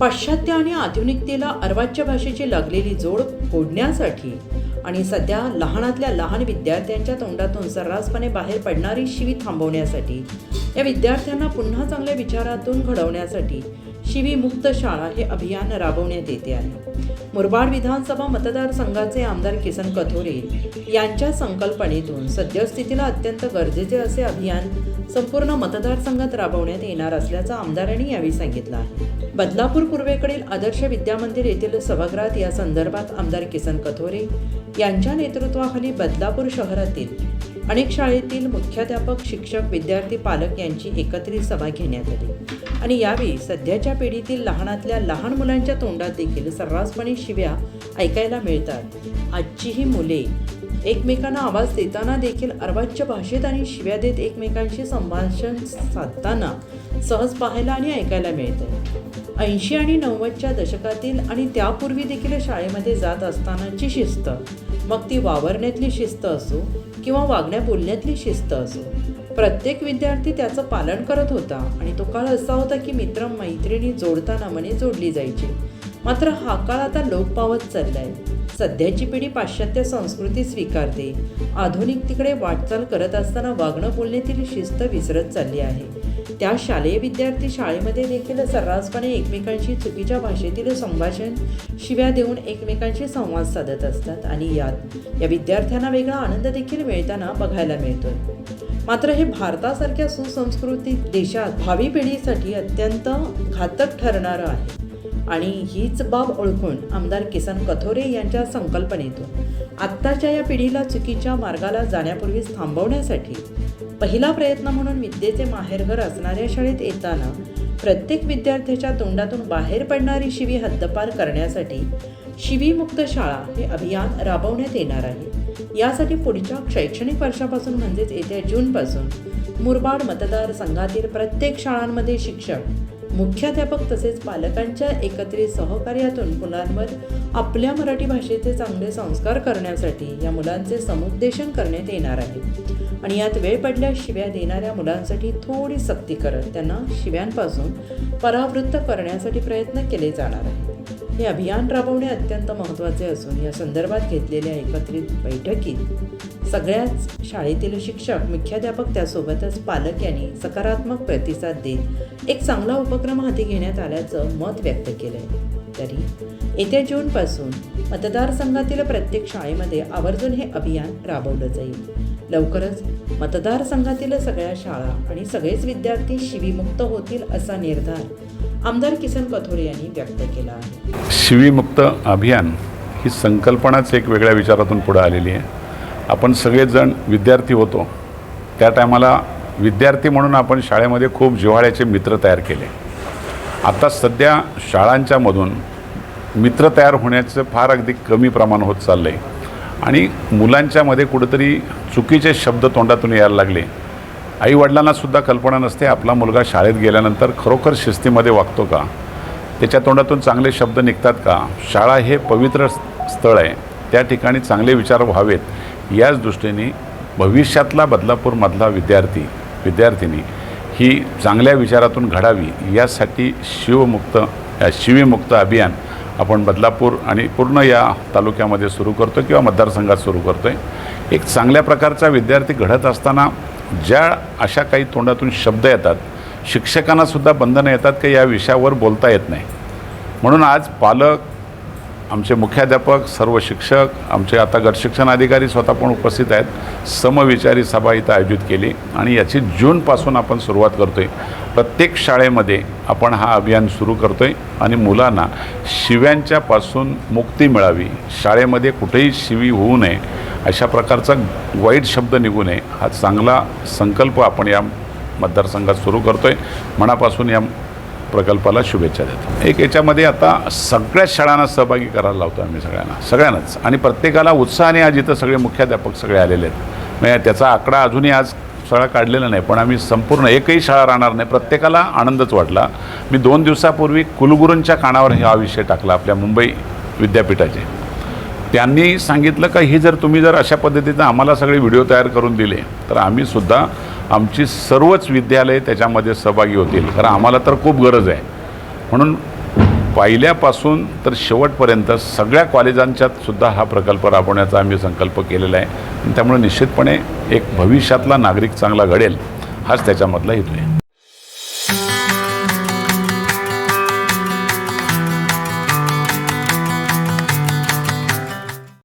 पाश्चात्य आणि आधुनिकतेला अर्वाच्य भाषेची लागलेली जोड फोडण्यासाठी आणि सध्या लहानातल्या लहान विद्यार्थ्यांच्या तोंडातून सर्रासपणे बाहेर पडणारी शिवी थांबवण्यासाठी या विद्यार्थ्यांना पुन्हा चांगल्या विचारातून घडवण्यासाठी शिवी मुक्त शाळा हे अभियान राबवण्यात येते आहे. मुरबाड विधानसभा मतदारसंघाचे आमदार किसन कथोरे यांच्या संकल्पनेतून सद्यस्थितीला अत्यंत गरजेचे असे अभियान संपूर्ण मतदारसंघात राबवण्यात येणार असल्याचं आमदारांनी यावेळी सांगितलं आहे. बदलापूर पूर्वेकडील आदर्श विद्यामंदिर येथील सभागृहात या संदर्भात आमदार किसन कथोरे यांच्या नेतृत्वाखाली बदलापूर शहरातील अनेक शाळेतील मुख्याध्यापक शिक्षक विद्यार्थी पालक यांची एकत्रित सभा घेण्यात आली. आणि यावेळी सध्याच्या पिढीतील लहानातल्या लहान मुलांच्या तोंडात देखील सर्रासपणे शिव्या ऐकायला मिळतात. आजची ही मुले एकमेकांना आवाज देताना देखील अर्वाच्य भाषेत आणि शिव्या देत एकमेकांशी संभाषण साधताना सहज पाहायला आणि ऐकायला मिळते. ऐंशी आणि नव्वदच्या दशकातील आणि त्यापूर्वी देखील शाळेमध्ये जात असतानाची शिस्त. मग ती वावरण्यातली शिस्त असो किंवा वागण्या बोलण्यातली शिस्त असो. प्रत्येक विद्यार्थी त्याचं पालन करत होता आणि तो काळ असा होता की मित्र मैत्रिणी जोडताना मने जोडली जायची. मात्र हा काळ आता लोप पावत चाललाय. सध्याची पिढी पाश्चात्य संस्कृती स्वीकारते. आधुनिक तिकडे वाटचाल करत असताना वागणं बोलण्यातील शिस्त विसरत चालली आहे. त्या शालेय विद्यार्थी शाळेमध्ये देखील सर्रासपणे एकमेकांशी चुकीच्या भाषेतील संभाषण शिव्या देऊन एकमेकांशी संवाद साधत असतात आणि यात या विद्यार्थ्यांना वेगळा आनंद देखील मिळताना बघायला मिळतोय मात्र हे भारतासारख्या सुसंस्कृतीत देशात भावी पिढीसाठी अत्यंत घातक ठरणारं आहे. आणि हीच बाब ओळखून आमदार किसन कथोरे यांच्या संकल्पनेतून आत्ताच्या या पिढीला चुकीच्या मार्गाला जाण्यापूर्वीच थांबवण्यासाठी पहिला प्रयत्न म्हणून विद्येचे माहेरघर असणाऱ्या शाळेत येताना प्रत्येक विद्यार्थ्याच्या तोंडातून बाहेर पडणारी शिवी हद्दपार करण्यासाठी शिवीमुक्त शाळा हे अभियान राबवण्यात येणार आहे. यासाठी पुढच्या शैक्षणिक वर्षापासून म्हणजेच येत्या जूनपासून मुरबाड मतदारसंघातील प्रत्येक शाळांमध्ये शिक्षक मुख्याध्यापक तसेच पालकांच्या एकत्रित सहकार्यातून मुलांवर आपल्या मराठी भाषेचे चांगले संस्कार करण्यासाठी या मुलांचे समुपदेशन करण्यात येणार आहे. आणि यात वेळ पडल्यास शिव्या देणाऱ्या मुलांसाठी थोडी सक्ती करत त्यांना शिव्यांपासून परावृत्त करण्यासाठी प्रयत्न केले जाणार आहेत. हे अभियान राबवणे अत्यंत महत्त्वाचे असून या संदर्भात घेतलेल्या एकत्रित बैठकीत सगळ्याच शाळेतील शिक्षक मुख्याध्यापक त्यासोबतच पालक यांनी सकारात्मक प्रतिसाद देत एक चांगला उपक्रम हाती घेण्यात आल्याचं मत व्यक्त केलं आहे तरी येत्या जूनपासून मतदारसंघातील प्रत्येक शाळेमध्ये आवर्जून हे अभियान राबवलं जाईल. लवकरच मतदारसंघातील सगळ्या शाळा आणि सगळेच विद्यार्थी शिवीमुक्त होतील असा निर्धार आमदार किसन कथोरे यांनी व्यक्त केला आहे. शिवीमुक्त अभियान ही संकल्पनाच एक वेगळ्या विचारातून पुढे आलेली आहे. आपण सगळेजण विद्यार्थी होतो. त्या टायमाला विद्यार्थी म्हणून आपण शाळेमध्ये खूप जिव्हाळ्याचे मित्र तयार केले. आता सध्या शाळांच्यामधून मित्र तयार होण्याचं फार अगदी कमी प्रमाण होत चाललं आहे आणि मुलांच्यामध्ये कुठंतरी चुकीचे शब्द तोंडातून यायला लागले. आईवडिलांनासुद्धा कल्पना नसते आपला मुलगा शाळेत गेल्यानंतर खरोखर शिस्तीमध्ये वागतो का? त्याच्या तोंडातून चांगले शब्द निघतात का? शाळा हे पवित्र स्थळ आहे. त्या ठिकाणी चांगले विचार व्हावेत. याच दृष्टीने भविष्यातला बदलापूरमधला विद्यार्थी विद्यार्थिनी ही चांगल्या विचारातून घडावी. यासाठी शिवमुक्त या शिवीमुक्त अभियान आपण बदलापूर आणि पूर्ण या तालुक्यामध्ये सुरू करतो किंवा मतदारसंघात सुरू करतो आहे एक चांगल्या प्रकारचा विद्यार्थी घडत असताना ज्या अशा काही तोंडातून शब्द येतात शिक्षकांनासुद्धा बंधनं येतात की या विषयावर बोलता येत नाही. म्हणून आज पालक आमचे मुख्याध्यापक सर्व शिक्षक आमचे आता गटशिक्षण अधिकारी स्वतः पण उपस्थित आहेत. समविचारी सभा इथं आयोजित केली आणि याची जूनपासून आपण सुरुवात करतो आहे प्रत्येक शाळेमध्ये आपण हा अभियान सुरू करतो आहे आणि मुलांना शिव्यांच्यापासून मुक्ती मिळावी. शाळेमध्ये कुठेही शिवी होऊ नये. अशा प्रकारचा वाईट शब्द निघू नये. हा चांगला संकल्प आपण या मतदारसंघात सुरू करतो आहे मनापासून या प्रकल्पाला शुभेच्छा देतो. एक याच्यामध्ये आता सगळ्याच शाळांना सहभागी करायला लावतो आम्ही सगळ्यांना. सगळ्यांनाच. आणि प्रत्येकाला उत्साहाने आज इथं सगळे मुख्याध्यापक सगळे आलेले आहेत. म्हणजे त्याचा आकडा अजूनही आज शाळा काढलेला नाही पण आम्ही संपूर्ण एकही शाळा राहणार नाही. प्रत्येकाला आनंदच वाटला. मी दोन दिवसापूर्वी कुलगुरूंच्या कानावर हा विषय टाकला आपल्या मुंबई विद्यापीठाचे. त्यांनी सांगितलं का ही जर तुम्ही जर अशा पद्धतीनं आम्हाला सगळे व्हिडिओ तयार करून दिले तर आम्हीसुद्धा आमची सर्वच विद्यालये त्याच्यामध्ये सहभागी होतील. कारण आम्हाला तर खूप गरज आहे. म्हणून पहिल्यापासून तर शेवटपर्यंत सगळ्या कॉलेजांच्यात सुद्धा हा प्रकल्प राबवण्याचा आम्ही संकल्प केलेला आहे. त्यामुळे निश्चितपणे एक भविष्यातला नागरिक चांगला घडेल हाच त्याच्यामधला हेतू आहे.